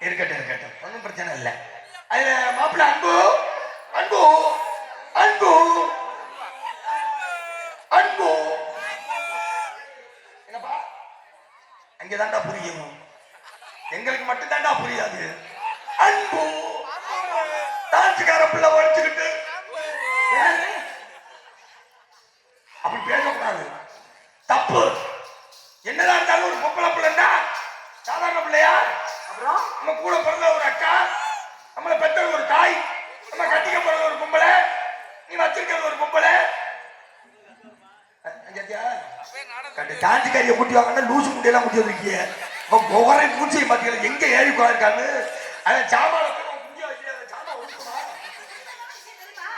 இருக்கட்டும் இருக்கட்டும். ஒன்றும் பிரச்சனை இல்லை. அதில் மாப்பிள்ள அன்பு?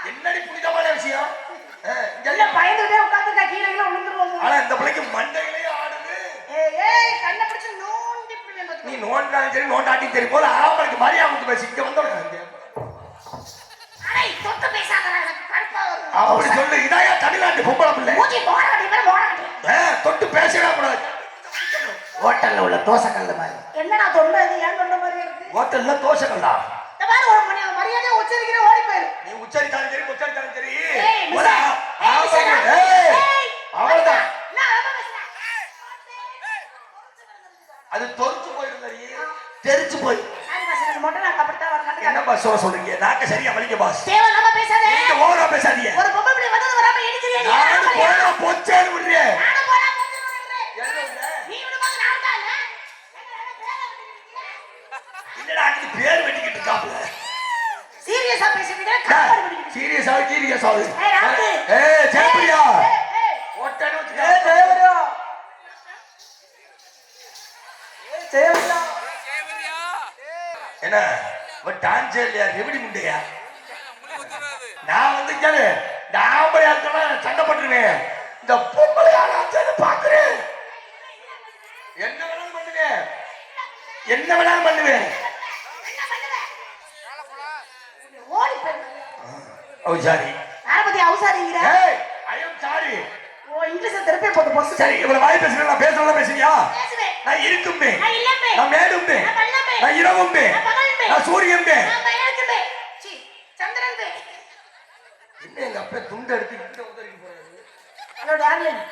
என்னடி புனிதமான விஷயம்? இல்ல பயந்துட்டே உட்காந்துருக்கா கீழே கீழே விழுந்துருவோம் ஆனா இந்த பிள்ளைக்கு மண்டையிலேயே ஆடுது. ஏய் ஏய் கண்ணை பிடிச்சு நோண்டி பிடிவேன் நீ நோண்டாலும் சரி நோண்டாட்டி சரி போல ஆம்பளுக்கு மரியாதை கொடுத்து பேசி. இங்க வந்தவங்க அப்படி சொல்லு. இதாயா தமிழ்நாட்டு பொம்பளை பிள்ளை? தொட்டு பேசவே கூடாது. ஹோட்டல்ல உள்ள தோசை கல்ல மாதிரி. என்னடா தொண்டை இது ஏன் தொண்டை மாதிரி இருக்கு? ஹோட்டல்ல தோசை கல்லா இந்த மாதிரி ஒரு மரியாதையா உச்சரிக்கிற ஓடி போயிரு. நீ உச்சரித்தாலும் சரி உச்சரித்தாலும் சரி ஏய், மிஸ். ஒரு ஆ- ஏய், மிஸ். ஆம்பளை, ஏய், ஏய், அவ்வளவுதான் அது தொறிச்சு போயிருந்தது தெரிச்சு போய். என்ன பாஸ் சொல்றீங்க? நாக்க சரியா வலிக்க பாஸ். தேவையில்லாம பேசாதே. நீங்க ஓவரா பேசாதீங்க. ஒரு பொம்பளை வந்தது வராம சீரியஸ் ஆகுது ஏய், ராமுது. ஏய் ஜெயப்பிரியா. ஒட்டன்னு வச்சுக்க என்ன? ஒரு டான்ஸ் இல்லையா? ரெவடி முண்டையா? நான் வந்து கேளு இந்த ஆம்பளை ஆட்கள் சண்டை போட்டுருவேன். இந்த பொம்பளை ஆளாச்சேன்னு பாக்குறேன் என்ன வேணாலும் பண்ணுவேன். என்ன வேணாலும் பண்ணுவேன். Oh sorry. பத்தி அவசாரிங்கிற? ஐ அம் சாரி ஓ, இங்கிலீஷ்ல திருப்பி போட்டு பொசு. சரி இவ்வளவு வாய் பேசுறேன் நான் பேசுறதா பேசுறியா பேசுவேன். நான் இருக்கும்பே நான் இல்லம்பே. நான் மேடும்பே நான் இரவும்பே நான் பகல்பே. நான் சூரியன்பே நான் பயனுக்கும்பே. சீ, சந்திரன்பே. என்ன எங்க அப்பா துண்டு எடுத்து இங்க உதறிக்கு போறாரு ஹலோ டார்லிங்.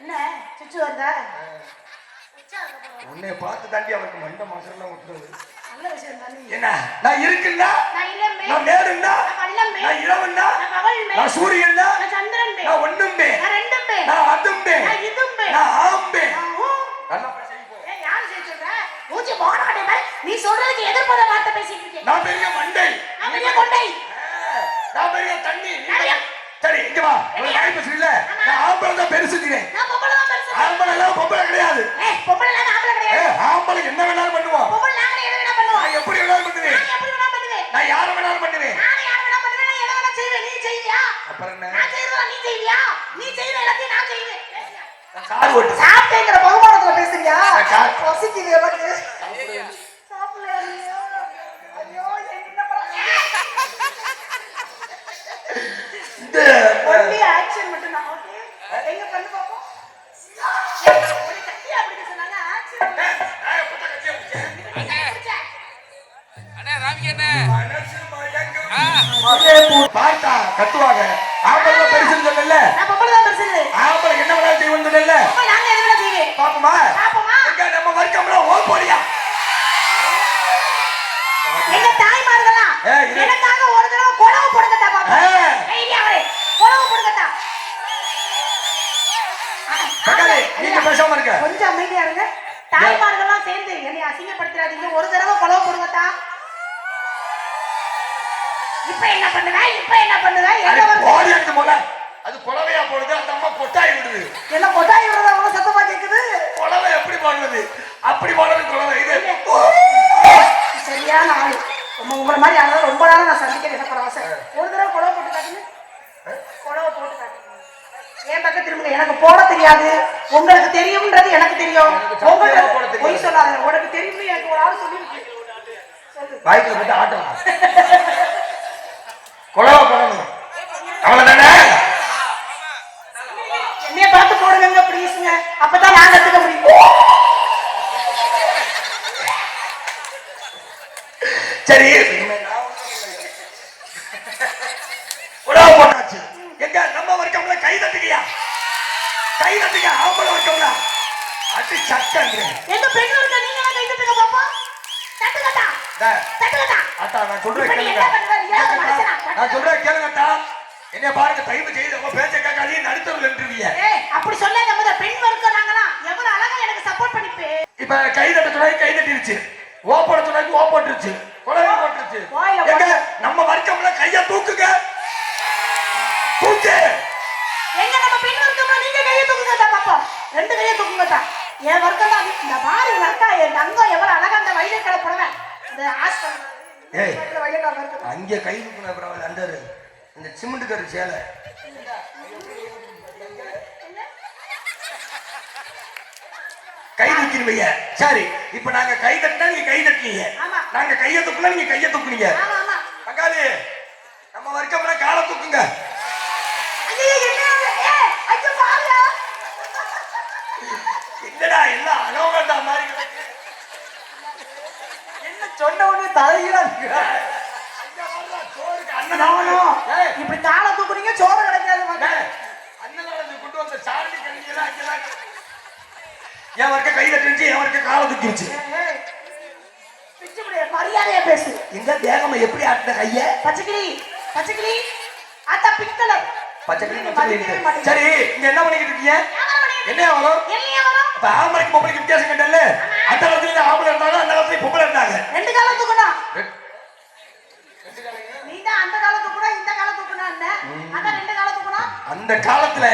என்ன சுச்சு வருதா. உன்னை பார்த்து தாண்டி அவருக்கு மண்ட மாசம்லாம் விட்டுறது என்ன? நான் இருக்குன்னா நான் மேடுன்னா நான் பள்ளம்பே. நான் சூரியன்னா நான் ஒண்ணும்பே. நான் அதும்பே. நான் ஆம்பே நீ சொல்றதுக்கு எதிர்ப்பாத வார்த்தை பேசிட்டு இருக்கேன் நான் பெரிய மண்டை. நான் பெரிய கொண்டை. நான் பெரிய தண்ணி. சரி இங்க வா. ஒரு வாய் பேசுறீல நான் ஆம்பளை தான் பெருசுக்கிறேன் நான் பொம்பளை தான் பெருசு ஆம்பளை எல்லாம் பொம்பளை கிடையாது. பொம்பளை இல்லாம ஆம்பளை ஏ கிடையாது ஆம்பளை என்ன வேணாலும் பண்ணுவோம் பொம்பளை நான் எப்படி வேணாலும் பண்ணுவேன். நான் எப்படி வேணா பண்ணுவேன். நான் யாரை வேணாலும் பண்ணுவேன். நான் யார வேணா பண்ணுவேன். நான் எதை வேணா செய்வேன். நீ செய்வியா? அப்புறம் என்ன? நான் நீ செய்வியா? நீ செய்யற எல்லாத்தையும் நான் செய்வேன். சாப்பிட்டேங்கிற பகுமானத்துல பேசுறியா? பசிக்குது எனக்கு. கத்துவாங்க ஆம்பளை பெருசுன்னு சொன்னல ஆம்பளை என்ன வேணாலும் செய்வோம்னு சொன்னல பாப்போமா? நம்ம வர்க்கம்லாம் ஓ போடியா எங்க தாய்மார்களா எனக்காக ஒரு தடவை குழவு போடுங்கட்டா பாப்பா. தைரியம் அவரே. குழவு போடுங்கட்டா பக்காளி நீங்க பேசாம இருக்க கொஞ்சம் அமைதியா இருங்க. தாய்மார்கள்லாம் சேர்ந்து என்னை அசிங்கப்படுத்திடாதீங்க ஒரு தடவை குழவு போடுங்கட்டா இப்ப என்ன பண்ணுவ இப்ப என்ன பண்ணுவ அது என்ன எடுத்து போல. அது குலவையா போடுது அந்த அம்மா கொட்டாய் விடுது. என்ன கொட்டாய் விடுறது? அவ்வளவு சத்தமா கேக்குது? குலவை எப்படி போடுறது? அப்படி போடுறது குலவை இது சரியான ஆளு. உங்க உங்களை மாதிரி ஆளு ரொம்ப நாளா நான் சந்திக்க ஒரு ஆசை ஒரு தடவை குழவை போட்டு காட்டுங்க. குழவை போட்டு காட்டுங்க. என் பக்கம் திரும்ப கொடுத்துருங்க எனக்கு போட தெரியாது. உங்களுக்கு தெரியும்ன்றது எனக்கு தெரியும். உங்களுக்கு. பொய் சொல்லாத உனக்கு தெரியும்னு எனக்கு ஒரு ஆள் சொல்லு வாய்க்குள்ள போட்டு ஆட்டம் குழவ போடணும் அவ்வளவுதானே? என்னைய பார்த்து போடுங்க ப்ளீஸுங்க அப்பதான் நான் கத்துக்க முடியும். சரி. குழவ போட்டாச்சு. எங்க நம்ம வர்க்கம்ல கை தட்டுக்கையா? கை தட்டுங்க ஆம்பளை வர்க்கம்ல? அடி சக்கங்கிறேன் எங்க இருக்க? நீங்க கை தட்டுங்க பாப்பா. அத்தா நான் சொல்றேன் கேளுங்க என்ன பண்ற? ஏன் மனுஷனா? நான் சொல்றேன் கேளுங்கட்டா என்ன பாருங்க தயவு செய்து உங்க பேச்ச கேட்காதீங்க நடுத்தவில் நின்றுவீங்க ஏய், அப்படி சொல்லாத முத பெண் வர்க்கம் நாங்களாம். எவ்வளவு அழகா எனக்கு சப்போர்ட் பண்ணிப்பே. இப்ப கை தட்ட துணை கை தட்டிருச்சு. ஓப்பட துணைக்கு ஓப்பட்டுருச்சு குழந்தை போட்டுருச்சு. எங்க. நம்ம வர்க்கம்ல கைய தூக்குங்க. தூக்கு. எங்க நம்ம பெண் வர்க்கம்ல நீங்க கையை தூக்குங்கட்டா பாப்பா ரெண்டு கையை தூக்குங்கட்டா என் வர்க்கம் தான். இந்த மாதிரி வர்க்கா என் தங்கம் எவ்வளவு அழகா அந்த வயலை கிளப்புடுவேன் இந்த ஹாஸ்டல் ஏய். அங்க கை தூக்குன பரவாயில்ல அந்த. இந்த சிமெண்ட் கரு சேலை. கை தூக்கிடுவீங்க சரி இப்ப நாங்க கை தட்டினா நீங்க கை தட்டினீங்க. நாங்க கைய தூக்குனா நீங்க கைய தூக்குனீங்க. பங்காளி நம்ம வர்க்கம்ல காலை தூக்குங்க. என்னடா எல்லாம் அலோகண்டா மாதிரி சொன்ன உடனே தலையில இப்படி தாள தூக்குறீங்க சோறு கிடைக்காது. என் வர்க்க கை தட்டிருச்சு என் வர்க்க காலை முடியாது மரியாதையா பேசு. எங்க வேகமா எப்படி ஆட்டின கைய? பச்சைக்கிளி பச்சைக்கிளி. அத்தா பிங்க் கலர் பச்சை கிளி, பச்சை மதிக்கவே கிளி. மாட்டேங்குது. சரி இங்க என்ன பண்ணிக்கிட்டு இருக்கீங்க? என்ன வரும் இப்ப ஆம்பளைக்கு பொம்பளைக்கு வித்தியாசம் கண்டல்ல அந்த காலத்துல ஆம்பளை இருந்தாங்க அந்த காலத்துல பொம்பளை இருந்தாங்க. ரெண்டு நீ தான் அந்த காலம் தூக்குனா இந்த காலம் தூக்குனா என்ன? அதான் ரெண்டு காலம் தூக்கணும் அந்த காலத்துல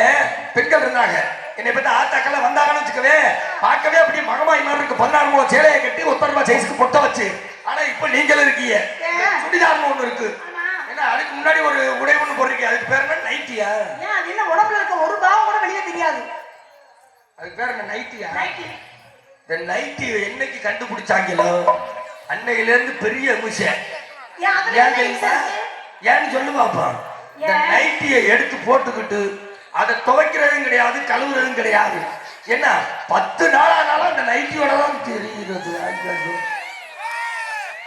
பெண்கள் இருந்தாங்க. என்னை பத்தி ஆத்தாக்கெல்லாம் வந்தாங்கன்னு வச்சுக்கவே பார்க்கவே அப்படியே மகமாய் மாதிரி இருக்கு. பதினாறு மூலம் சேலையை கட்டி ஒத்த ரூபாய் சைஸ்க்கு பொட்ட வச்சு. ஆனா இப்ப நீங்களும் இருக்கீங்க? சுடிதார்னு ஒண்ணு இருக்கு. ஏன்னா அதுக்கு முன்னாடி ஒரு உடை ஒண்ணு போடுறீங்க அதுக்கு பேர் என்ன? நைட்டியா? அது என்ன உடம்புல இருக்க ஒரு பாவம் கூட வெளியே தெரியாது. அதுக்கு பேர் என்ன? நைட்டியா? நைட்டி. இந்த நைட்டி என்னைக்கு கண்டுபிடிச்சாங்களோ அன்னையில இருந்து பெரிய இருக்கு? ஏன்னு சொல்லு பாப்போம் இந்த? நைட்டியை எடுத்து போட்டுக்கிட்டு அதை துவைக்கிறதும் கிடையாது கழுவுறதும் கிடையாது. என்ன? பத்து நாள் ஆனாலும் அந்த நைட்டியோட தான் தெரிகிறது.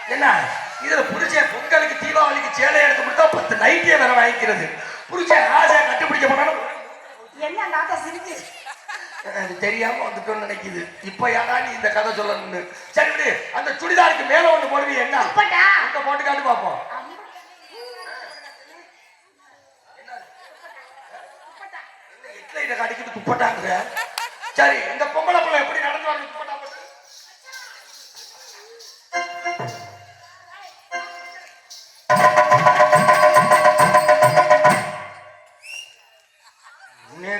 என்ன? இதுல புருஷன் பொங்கலுக்கு தீபாவளிக்கு சேலை எடுத்து கொடுத்தா பத்து நைட்டியை வேற வாங்கிக்கிறது. புருஷன் ஆசையை கண்டுபிடிக்க போனாலும் என்ன நாத்தா சிரிச்சு அது தெரியாம வந்துட்டோம்னு நினைக்குது. இப்ப ஏடா நீ இந்த கதை சொல்லணும்னு? சரி விடு அந்த சுடிதாருக்கு மேல ஒண்ணு போடுவீ என்ன? அங்க போட்டு காட்டு பாப்போம். ஹெட்லைட்டை காட்டிக்கிட்டு துப்பட்டாங்க சரி இந்த பொம்பளை பிள்ளை எப்படி நடந்து வரணும் துப்பட்டா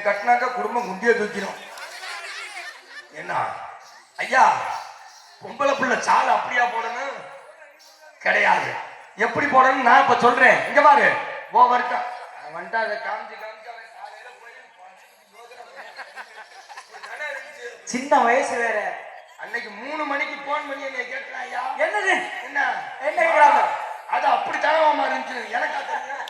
கட்டினாக்க குடும்பம் குண்டிய தூக்கிடும் என்ன? ஐயா பொம்பளை புள்ள சாலை அப்படியா போடணும்? கிடையாது. எப்படி போடணும் நான் இப்ப சொல்றேன். இங்க பாரு. ஓ வர்க்கா வந்துட்டு அதை காமிச்சு சின்ன வயசு வேற. அன்னைக்கு மூணு மணிக்கு போன் பண்ணி என்னை கேட்கிறான் ஐயா. என்னது? என்ன? என்ன கேக்குறாங்க? அது அப்படி தரவாமா இருந்துச்சு. எனக்கு தெரியும்.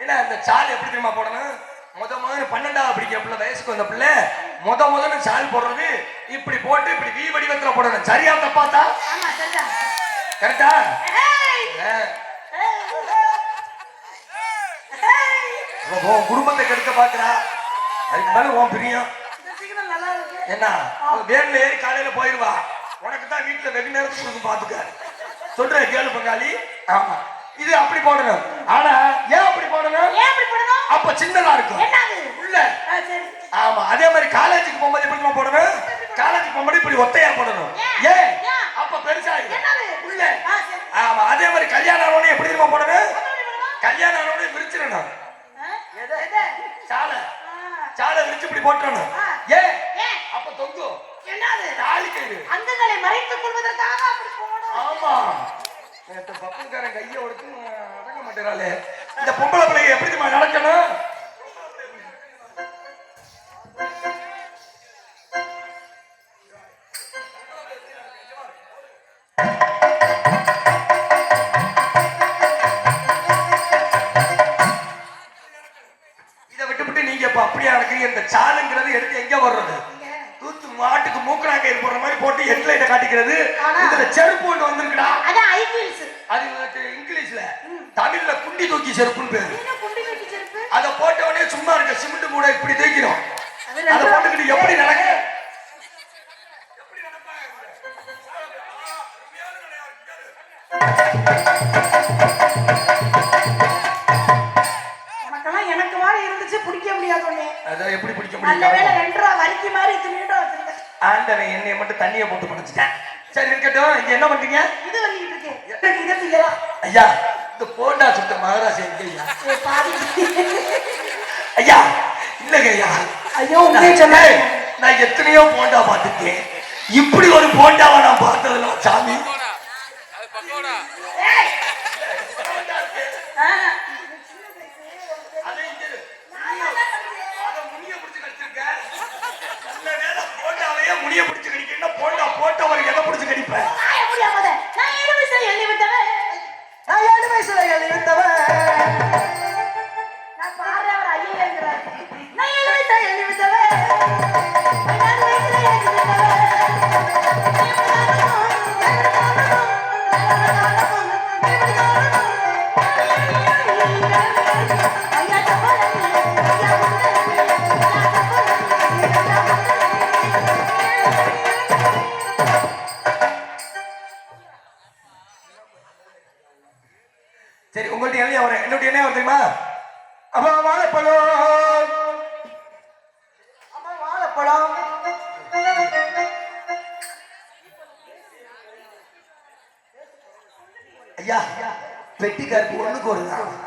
என்ன இந்த சால் எப்படி தெரியுமா போடணும்? முத முதல்ல பன்னெண்டாவது படிக்கிற பிள்ளை வயசுக்கு வந்த பிள்ளை முத முதல்ல சால் போடுறது இப்படி போட்டு இப்படி வி வடிவத்துல போடணும். சரியா தப்பாத்தா கரெக்டா? உன் குடும்பத்தை கெடுக்க பாக்குறா. அதுக்கு மேல உன் பிரியம். என்ன? வேன்ல ஏறி காலையில போயிருவா. உனக்கு தான் வீட்டுல வெகு நேரத்துக்கு பாத்துக்க. சொல்றேன் கேளு பங்காளி. ஆமா. இது அப்படி போடணும். ஆனா ஏன் அப்படி போடணும்? ஏன் அப்படி போடணும்? அப்ப சின்னதா இருக்கும். என்னது? உள்ள. ஆ, சரி. ஆமா அதே மாதிரி காலேஜுக்கு போகும்போது எப்படி போடணும்? காலேஜுக்கு போகும்போது இப்படி ஒத்தையா போடணும். ஏன்? அப்ப பெருசா. என்னது? உள்ள. ஆமா அதே மாதிரி கல்யாணம் ஆனவனே எப்படி தெரியுமா போடணும்? கல்யாணம் ஆனவனே விரிச்சிடணும்? சாலை. ஆ. சாலை விரிச்சு இப்படி. ஏன்? ஏன்? அப்ப தொங்கும். என்னது? தாலி கயிறு. அங்கங்களை மறைத்துக் கொள்வதற்காக அப்படி போடணும். ஆமா. நேத்து பப்பன்காரன் கையை ஒடுக்கும் அடங்க மாட்டேறாளே. இந்த பொம்பளை பிள்ளைங்க எப்படி நடக்கணும்? அப்படியே நடக்கிறீங்க? இந்த சாலுங்கிறது எடுத்து எங்க வர்றது? தூத்து மாட்டுக்கு மூக்கணாங்கயிறு போடுற மாதிரி போட்டு ஹெட்லைட்டை காட்டிக்கிறது. இதுல செருப்பு ஒன்று வந்திருக்குடா அதான் ஐபிஎல்ஸ் அது வந்துட்டு இங்கிலீஷ்ல தமிழ்ல குண்டி தூக்கி செருப்புன்னு பேரு. என்ன அதை போட்ட உடனே சும்மா இருக்க சிமெண்ட் மூட இப்படி தேய்க்கிறோம். அது போட்டுக்கிட்டு எப்படி நடக்க? உனக்கெல்லாம் எனக்கு மாதிரி இருந்துச்சு பிடிக்க முடியாது உன்னை அதை எப்படி பிடிக்க நல்ல முடியும் ரூபா வரிக்கு மாதிரி துணியிட வச்சிருக்கேன். ஆண்டவன் என்னைய மட்டும் தண்ணியை போட்டு பிடிச்சிட்டேன். சரி இருக்கட்டும். இங்க என்ன பண்றீங்க? இது இதை செய்யலாம். ஐயா போண்டா சுட்ட மகாராஜா எங்க ஐயா ஐயா இல்லைங்க ஐயா. ஐயோ சொன்னேன் நான் எத்தனையோ போண்டா பார்த்துருக்கேன். இப்படி ஒரு போண்டாவை நான் பார்த்ததில்ல சாமி. முனிய பிடிச்சு கடிக்கணும்னா போண்டா போட்டவர் எதை பிடிச்சு கடிப்பேன் நான் இருந்தவர் பெட்டிக்காருக்கு ஒண்ணுக்கு ஒரு தான்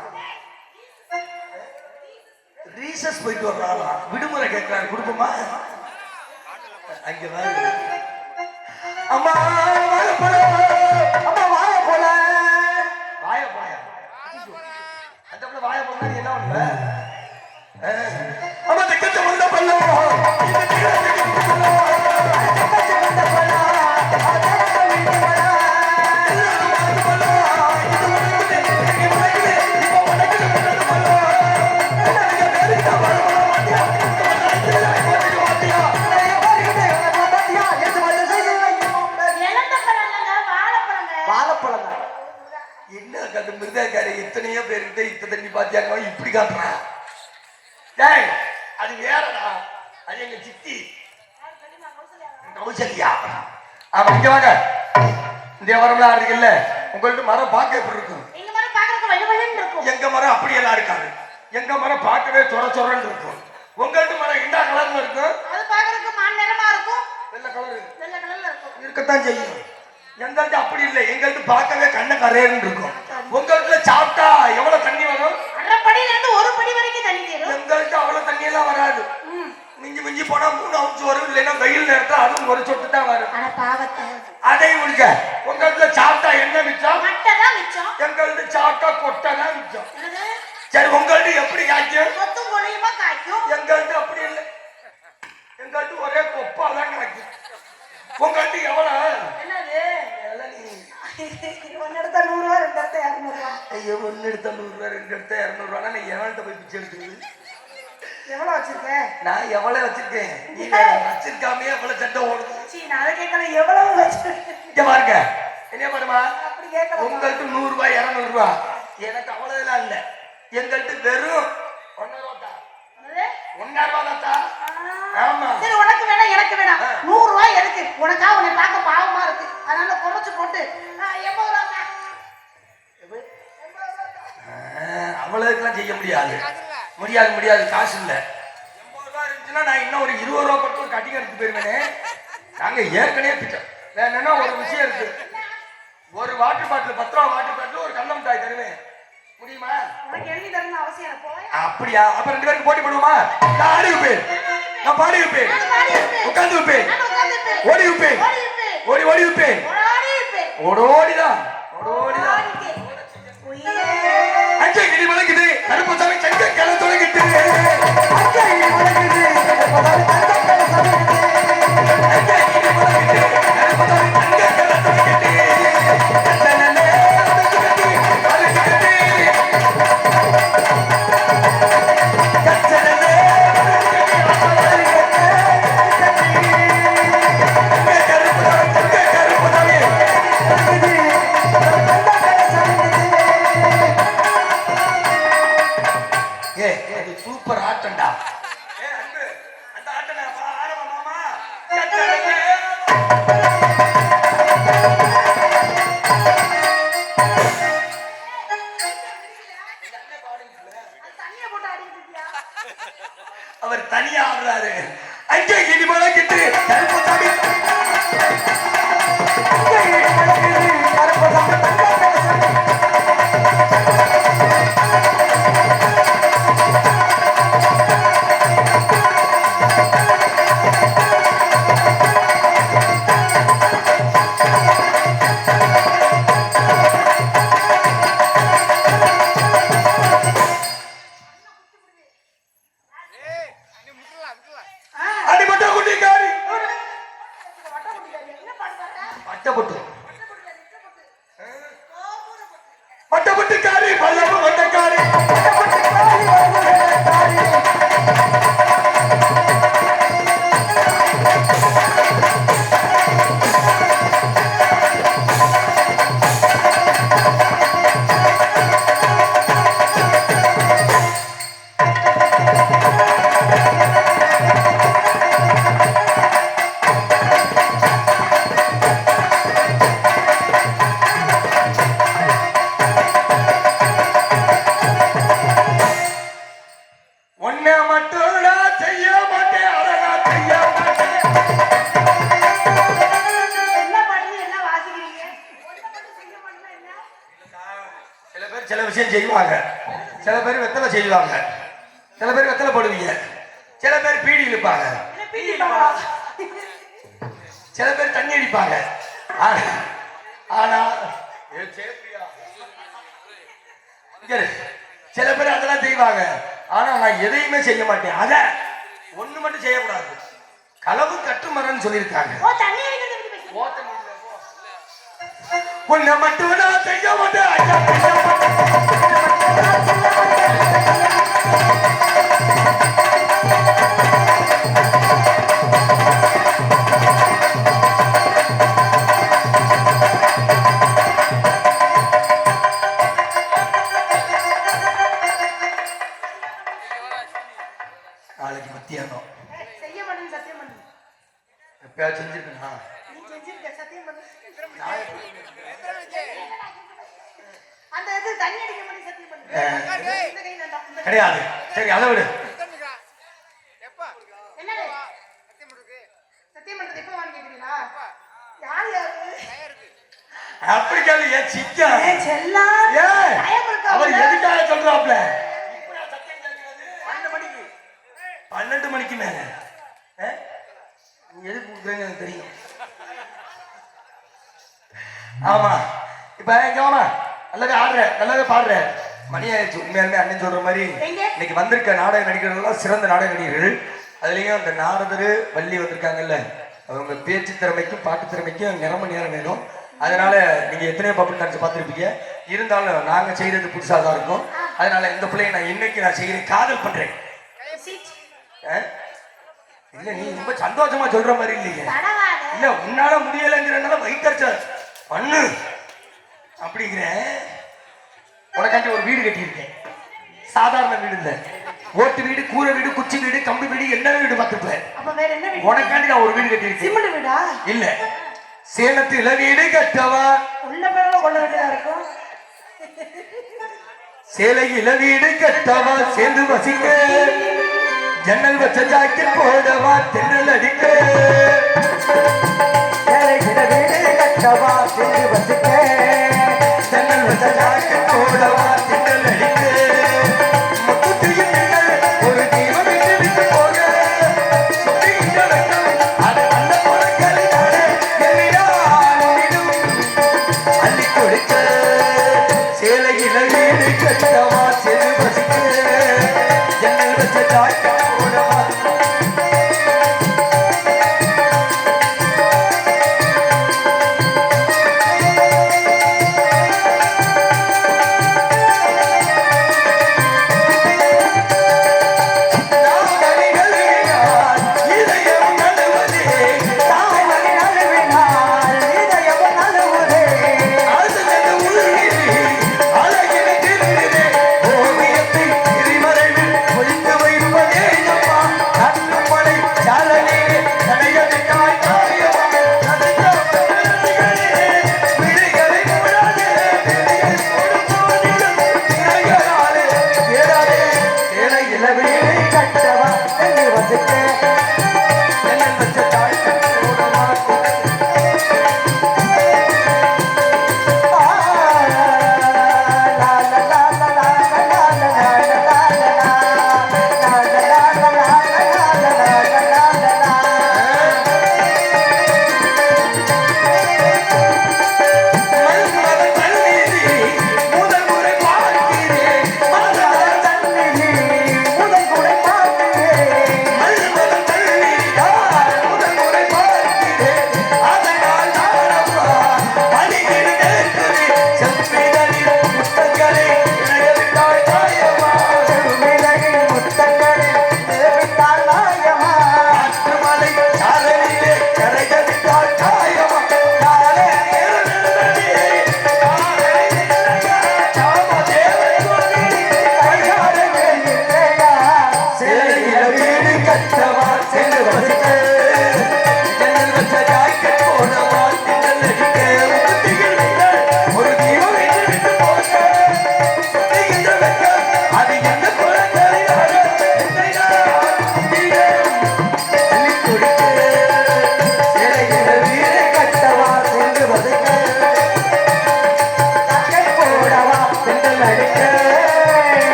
இருக்குல்ல உங்கள்ட்ட மரம் பார்க்க எப்படி இருக்கும்? எங்க மரம் மரம் அப்படியெல்லாம் இருக்காது. எங்க மரம் பார்க்கவே சொர சொரன்னு இருக்கும். உங்கள்ட்ட மரம் இண்டா கலர்ல இருக்கும். அது பாக்குறதுக்கு மான் நிறமா இருக்கும். வெள்ளை கலர் வெள்ளை கலர்ல இருக்கும். இருக்கத்தான் செய்யும். எங்கள்ட்ட அப்படி இல்லை. எங்கள்ட்ட பார்க்கவே கண்ண கரையன்னு இருக்கும். உங்கள்ட்ட சாப்பிட்டா எவ்வளவு தண்ணி வரும்? அரை படியில இருந்து ஒரு படி வரைக்கும் தண்ணி தரும். எங்கள்ட்ட அவ்வளவு தண்ணி எல்லாம் வராது. மிஞ்சி மிஞ்சி போனா மூணு அவுன்ஸ் வரும். இல்லைன்னா வெயில் நேரத்துல அதுவும் ஒரு சொட்டு தான் வரும். ஆனா பாவத்தை. அதை முடிக்க. என்ன மிச்சம்? மட்டை தான் மிச்சம். எங்கள்ட்ட சாப்பிட்டா கொட்டை தான் மிச்சம் சரி உங்கள்ட்ட எப்படி காய்க்கும்? கொத்தும் கொலையுமா காய்க்கும்? எங்கள்ட்ட அப்படி இல்லை. எங்கள்ட்ட ஒரே கொப்பா தான் காய்க்கும். உங்கள்ட்ட எவ்வளவு? என்னது. ஒன்னு எடுத்தா ரெண்டு ஐயோ ஒன்னு எடுத்த நூறு ரூபாய் ரெண்டு எடுத்த இரநூறுவா நீ எவன்கிட்ட போய் பிச்சை எடுக்கிறது எவ்வளவு வச்சிருக்க? நான் எவ்வளவு வச்சிருக்கேன்? நீ நான் வச்சிருக்காமே எவ்வளவு சட்டை ஓடுது? நான் அதை கேட்கல எவ்வளவு வச்சிருக்க? இங்க பாருங்க. என்ன கேட்கல உங்கள்ட்ட நூறு ரூபாய் இருநூறு ரூபாய் எனக்கு அவ்வளவுலாம் இல்ல. எங்கள்ட்ட வெறும் ஒன்னரை ரூபா ஆ. ஆமா. சரி உனக்கு வேணாம் எனக்கு வேணாம். ஆ. நூறு ரூபாய் எதுக்கு? உனக்கா? உன்னை பார்க்க பாவமா இருக்கு. அதனால குறைச்சு போட்டு. எண்பது ரூபா அவ்வளவுக்கெல்லாம் செய்ய முடியாது. முடியாது முடியாது. காசு இல்ல. எண்பது ரூபா இருந்துச்சுன்னா நான் இன்னும் ஒரு இருபது ரூபா பட்டு ஒரு கட்டிங் எடுத்து போயிருவேனே. நாங்க ஏற்கனவே பிச்சை வேணும்னா ஒரு விஷயம் இருக்கு. ஒரு வாட்டர் பாட்டில் பத்து ரூபா வாட்டர் பாட்டில் ஒரு கள்ள மிட்டாய் தருவேன் முடியுமா? உனக்கு எழுதி தரணும் அவசியம் அப்படியா? அப்ப ரெண்டு பேருக்கு போட்டி போடுவோமா? நான் ஆடி வைப்பேன். நான் பாடி வைப்பேன். உட்காந்து வைப்பேன். ஓடி வைப்பேன். ஓடி ஓடி வைப்பேன். ஓடோடிதான் ஓடோடிதான் அஞ்சு கிளி மலைக்குது கருப்பசாமி சங்க கிளத்தோட கிட்டு அஞ்சு கிளி மலைக்குது கருப்பசாமி ஏய் நான் எதையுமே செய்ய மாட்டேன். அத ஒண்ணு மட்டும் செய்யக்கூடாது. களவு கட்டுமரன்னு சொல்லியிருக்காங்க. உன்னை மட்டும் நான் செய்ய மாட்டேன். கேக்குறீங்களா? யார் யாரு? தயாருக்கு. அப்படி கேளு ஏன் சிக்கா? செல்லா. ஏன் அவர்? எதுக்காக சொல்றாப்ல? பன்னெண்டு மணிக்கு. பன்னெண்டு மணிக்கு மேல. எதுக்கு கொடுக்குறேன்னு எனக்கு தெரியும். ஆமா. இப்ப வாமா. நல்லாவே ஆடுற நல்லாவே பாடுற. மணி ஆயிடுச்சு. உண்மையாலுமே அண்ணன் சொல்ற மாதிரி? இன்னைக்கு வந்திருக்க நாடக நடிகர்கள்லாம் சிறந்த நாடக நடிகர்கள். அதுலயும் அந்த நாரதர் வள்ளி வந்திருக்காங்கல்ல. அவங்க பேச்சு திறமைக்கும் பாட்டு திறமைக்கும் நிறம நேரம் வேணும். அதனால நீங்க எத்தனையோ பப்பு டான்ஸ் பார்த்துருப்பீங்க. இருந்தாலும் நாங்க செய்யறது புதுசா தான் இருக்கும். அதனால இந்த பிள்ளைய நான் இன்னைக்கு நான் செய்யறேன். காதல் பண்றேன்? இல்ல நீ ரொம்ப சந்தோஷமா சொல்ற மாதிரி தடவாத. இல்ல உன்னால முடியலைங்கிறனால வயிற்றுச்சல் பண்ணு. அப்படிங்கிறேன் உனக்காண்டி ஒரு வீடு கட்டியிருக்கேன். சாதாரண வீடு இல்ல. ஓட்டு வீடு கூரை வீடு குச்சி வீடு கம்பி வீடு என்ன வீடு பார்த்துப்பேன் அப்ப வேற என்ன வீடு? உனக்காண்டி நான் ஒரு வீடு கட்டியிருக்கேன். சிமெண்ட் வீடா? இல்ல. சேலத்துல வீடு கட்டவா? உள்ள பேரெல்லாம் கொள்ள வேண்டியதா இருக்கும். சேலையில வீடு கட்டவா? சேர்ந்து வசிக்க. ஜன்னல் வச்ச ஜாக்கெட் போடவா? தென்னல் அடிக்க. ஏழைகிட வீடு கட்டவா? சென்று வசிக்க. ஜன்னல் வச்ச ஜாக்கெட் போடவா? வீடு